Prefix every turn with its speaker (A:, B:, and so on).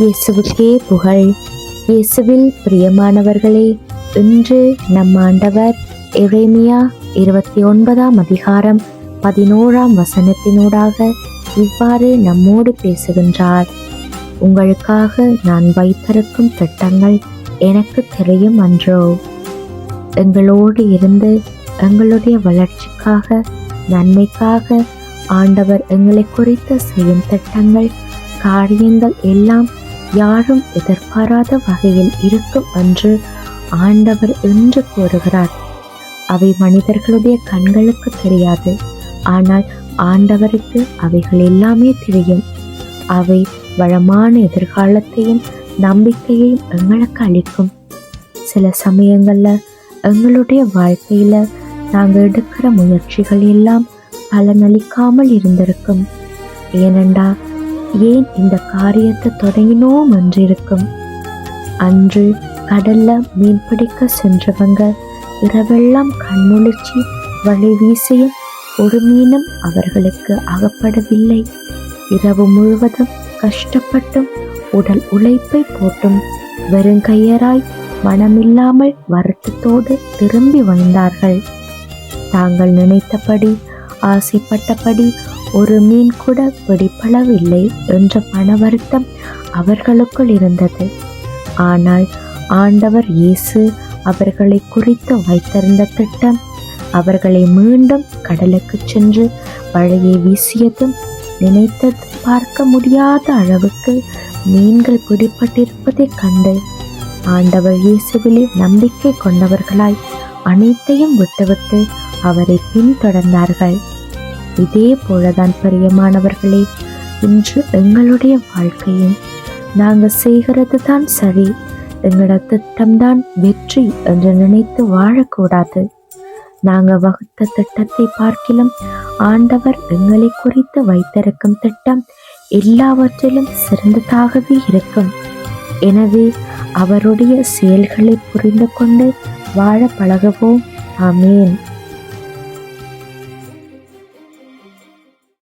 A: இயேசுவுக்கே புகழ். இயேசுவில் பிரியமானவர்களே இன்று நம் ஆண்டவர் எரேமியா இருபத்தி ஒன்பதாம் அதிகாரம் பதினோராம் வசனத்தினூடாக இவ்வாறு நம்மோடு பேசுகின்றார். உங்களுக்காக நான் வைத்திருக்கும் திட்டங்கள் எனக்கு தெரியும் அன்றோ? எங்களோடு இருந்து எங்களுடைய வளர்ச்சிக்காக நன்மைக்காக ஆண்டவர் எங்களை குறித்து செய்யும் திட்டங்கள் காரியங்கள் எல்லாம் யாரும் எதிர்பாராத வகையில் இருக்கும் என்று ஆண்டவர் என்று கூறுகிறார். அவை மனிதர்களுடைய கண்களுக்கு தெரியாது. ஆனால் ஆண்டவருக்கு அவைகள் எல்லாமே தெரியும். அவை வளமான எதிர்காலத்தையும் நம்பிக்கையையும் எங்களுக்கு அளிக்கும். சில சமயங்களில் எங்களுடைய வாழ்க்கையில நாங்க எடுக்கிற முயற்சிகள் எல்லாம் பலனளிக்காமல் இருந்திருக்கும். ஏனென்றா ஏன் இந்த காரியத்தை தொடங்கினோம் என்றிருக்கும்? அன்று கடல்ல மீன் பிடிக்க சென்றவங்க இரவெல்லாம் கண்முழிச்சி வழி வீசியும் ஒரு மீனும் அவர்களுக்கு அகப்படவில்லை. இரவு முழுவதும் கஷ்டப்பட்டும் உடல் உழைப்பை போட்டும் வெறுங்கையராய் மனமில்லாமல் வருத்தத்தோடு திரும்பி வந்தார்கள். தாங்கள் நினைத்தபடி ஆசைப்பட்டபடி ஒரு மீன் கூட பிடிப்பளவில்லை என்ற பண வருத்தம் அவர்களுக்குள் இருந்தது. ஆனால் ஆண்டவர் இயேசு அவர்களை குறித்து வைத்திருந்த திட்டம் அவர்களை மீண்டும் கடலுக்கு சென்று வலையை வீசியதும் நினைத்தது பார்க்க முடியாத அளவுக்கு மீன்கள் பிடிப்பட்டிருப்பதைக் கண்டு ஆண்டவர் இயேசுவிலே நம்பிக்கை கொண்டவர்களாய் அனைத்தையும் விட்டுவிட்டு அவரை பின்தொடர்ந்தார்கள். இதே போலதான் பிரியமானவர்களே இன்று எங்களுடைய வாழ்க்கையும் நாங்கள் செய்கிறது தான் சரி. எங்களோட திட்டம்தான் வெற்றி என்று நினைத்து வாழக்கூடாது. நாங்க வகுத்த திட்டத்தை பார்க்கிலும் ஆண்டவர் எங்களை குறித்து வைத்திருக்கும் திட்டம் எல்லாவற்றிலும் சிறந்ததாகவே இருக்கும். எனவே அவருடைய செயல்களை புரிந்து கொண்டு வாழ பழகுவோம். ஆமேன்.